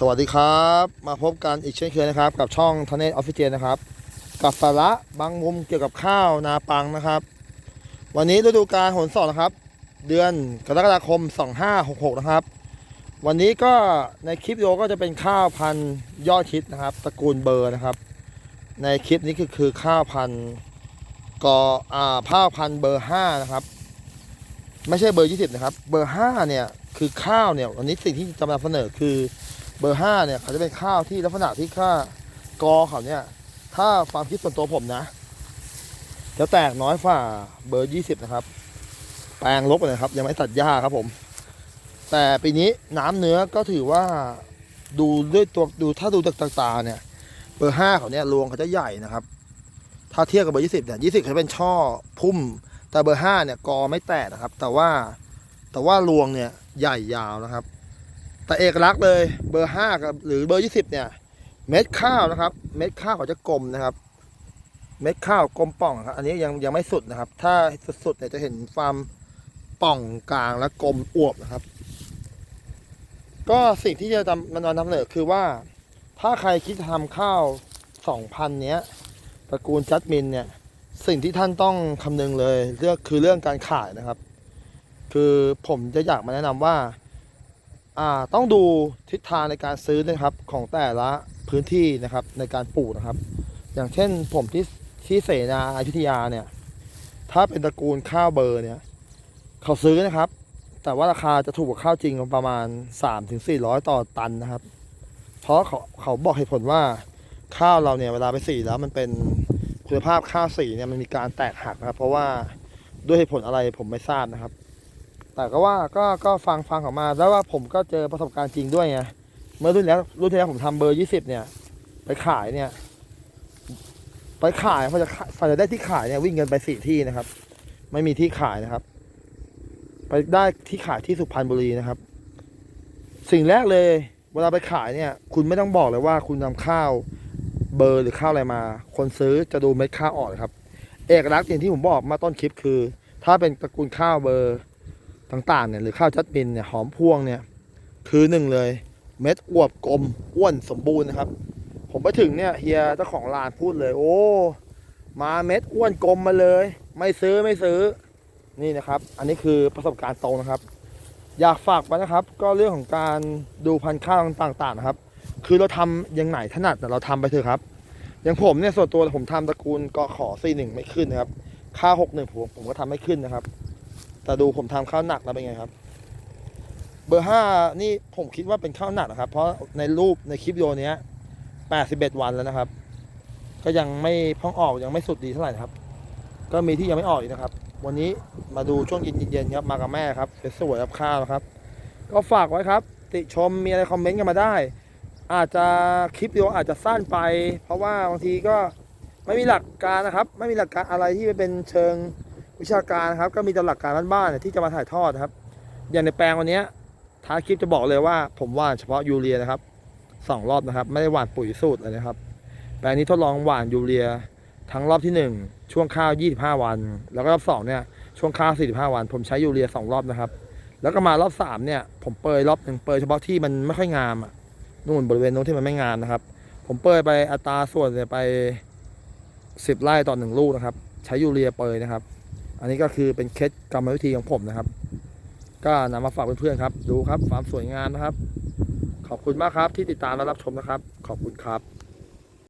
สวัสดีครับ มาพบกันอีกเช่นเคยนะครับ กับช่องทเนตออฟฟิเชียลนะครับ กับสาระบางมุมเกี่ยวกับข้าวนาปังนะครับ วันนี้ฤดูกาลหนสองนะครับ เดือนกรกฎาคม 2566 นะครับ วันนี้ก็ในคลิปวิดีโอก็จะเป็นข้าวพันธุ์ยอดชิดนะครับตระกูลเบอร์นะครับ ในคลิปนี้คือคือข้าวพันธุ์กออ่าข้าวพันธุ์เบอร์ 5 นะครับ ไม่ใช่เบอร์ 20 นะครับ เบอร์ 5 เนี่ยคือข้าวเนี่ยวันนี้สิ่งที่จะมานำเสนอคือ เบอร์ห้าเนี่ยเขาจะเป็นข้าวที่ลักษณะที่ค่ากอเขาเนี่ย ถ้าความคิดส่วนตัวผมนะจะแตกน้อยฝ่าเบอร์ยี่สิบนะครับ แปลงลบเลยครับ ยังไม่ตัดหญ้าครับผม แต่ปีนี้น้ำเนื้อก็ถือว่าดูด้วยตัวดูถ้าดูจากตาๆเนี่ย เบอร์ห้าเขาเนี่ยรวงเขาจะใหญ่นะครับ ถ้าเทียบกับเบอร์ยี่สิบเนี่ยยี่สิบเขาเป็นช่อพุ่ม แต่เบอร์ห้าเนี่ยกอไม่แตกนะครับ แต่ว่าแต่ว่า รวงเนี่ยใหญ่ยาวนะครับ แต่เอกลักษณ์เลยเบอร์ห้ากับหรือเบอร์ยี่สิบเนี่ย เม็ดข้าวนะครับ เม็ดข้าวเขาจะกลมนะครับ เม็ดข้าวกลมป่องครับอันนี้ยังยังไม่สุดนะครับ ถ้าสุดๆเนี่ยจะเห็นความป่องกลางและกลมอวบนะครับ ก็สิ่งที่จะทำมันนำเสนอคือว่า ถ้าใครคิดจะทำข้าวสองพันเนี้ยตระกูลจัดมินเนี่ยสิ่งที่ท่านต้องคำนึงเลยเรื่องคือเรื่องการขายนะครับ คือผมจะอยากมาแนะนำว่า ต้องดูทิศทางในการซื้อนะครับของแต่ละพื้นที่นะครับในการปลูกนะครับ อย่างเช่นผมที่ที่เสนาอยุธยาเนี่ยถ้าเป็นตระกูลข้าวเบอร์เนี่ยเขาซื้อนะครับ แต่ว่าราคาจะถูกกว่าข้าวจริงประมาณ 3-400 ต่อตันนะครับ เพราะเขาเขาบอกเหตุผลว่าข้าวเราเนี่ยเวลาไปสีแล้วมันเป็นคุณภาพข้าวสีเนี่ยมันมีการแตกหักนะครับ เพราะว่าด้วยเหตุผลอะไรผมไม่ทราบนะครับ แต่ก็ว่าก็ก็ฟังฟังออกมาแล้วว่าผมก็เจอประสบการณ์จริงด้วยไงเมื่อรุ่นแล้วรุ่นที่แล้วผมทำเบอร์ยี่สิบเนี่ย ไปขายเนี่ย ไปขายพอจะขายพอจะได้ที่ขายเนี่ยวิ่งกันไปสี่ที่นะครับ ไม่มีที่ขายนะครับ ไปได้ที่ขายที่สุพรรณบุรีนะครับ สิ่งแรกเลยเวลาไปขายเนี่ย คุณไม่ต้องบอกเลยว่าคุณนำข้าวเบอร์หรือข้าวอะไรมา คนซื้อจะดูเม็ดข้าวอ่อกเลยครับ เอกลักษณ์อย่างที่ผมบอกมาต้นคลิปคือ ถ้าเป็นตระกูลข้าวเบอร์ ต่างๆเนี่ยหรือข้าวจัดมินเนี่ยหอมพวงเนี่ยคือหนึ่งเลย เม็ดอวบกลมอ้วนสมบูรณ์นะครับ ผมไปถึงเนี่ยเฮียเจ้าของร้านพูดเลย โอ้มาเม็ดอ้วนกลมมาเลย ไม่ซื้อไม่ซื้อนี่นะครับ อันนี้คือประสบการณ์ตรงนะครับ อยากฝากไว้นะครับ ก็เรื่องของการดูพันธุ์ข้าวต่างๆนะครับ คือเราทำยังไหนถนัดแต่เราทำไปเถอะครับอย่างผมเนี่ยส่วนตัวผมทำตระกูลกอขอซีหนึ่งไม่ขึ้นนะครับข้าหกหนึ่งผมผมก็ทำไม่ขึ้นนะครับ แต่ดูผมทำข้าวหนักแล้วเป็นไงครับ เบอร์ห้านี่ผมคิดว่าเป็นข้าวหนักนะครับ เพราะในรูปในคลิปโอเนี้ยแปดสิบเอ็ดวันแล้วนะครับ ก็ยังไม่พ้องออกยังไม่สุดดีเท่าไหร่นะครับ ก็มีที่ยังไม่ออกอีกนะครับ วันนี้มาดูช่วงเย็นๆครับมากับแม่ครับสวยๆรับข้าวนะครับ ก็ฝากไว้ครับ ติชมมีอะไรคอมเมนต์กันมาได้ อาจจะคลิปวิดีโออาจจะสั้นไป เพราะว่าบางทีก็ไม่มีหลักการนะครับ ไม่มีหลักการอะไรที่เป็นเชิง วิชาการนะครับ ก็มีตหลักการบ้านๆเนี่ยที่จะมาถ่ายทอดครับ อย่างในแปลงวันนี้ท้ายคลิปจะบอกเลยว่าผมหว่านเฉพาะยูเรียนะครับสองรอบนะครับ ไม่ได้หว่านปุ๋ยสูตรเลยนะครับ แปลงนี้ทดลองหว่านยูเรียทั้งรอบที่ 1 ช่วงข้าว 25 วัน แล้วก็รอบ2เนี่ยช่วงข้าว 45 วัน ผมใช้ยูเรีย 2 รอบนะครับ แล้วก็มารอบ3เนี่ยผมเปรยรอบหนึ่งเปรยเฉพาะที่มันไม่ค่อยงามอะนู่นบริเวณนู้นที่มันไม่งามนะครับ ผมเปรยไปอัตราส่วนเนี่ยไป 10 ไร่ต่อหนึ่งลูกนะครับ ใช้ยูเรียเปรยนะครับ อันนี้ก็คือเป็นเคล็ดกรรมวิธีของผมนะครับ ก็นำมาฝากเพื่อนๆครับ ดูครับความสวยงามนะครับ ขอบคุณมากครับที่ติดตามและรับชมนะครับ ขอบคุณครับ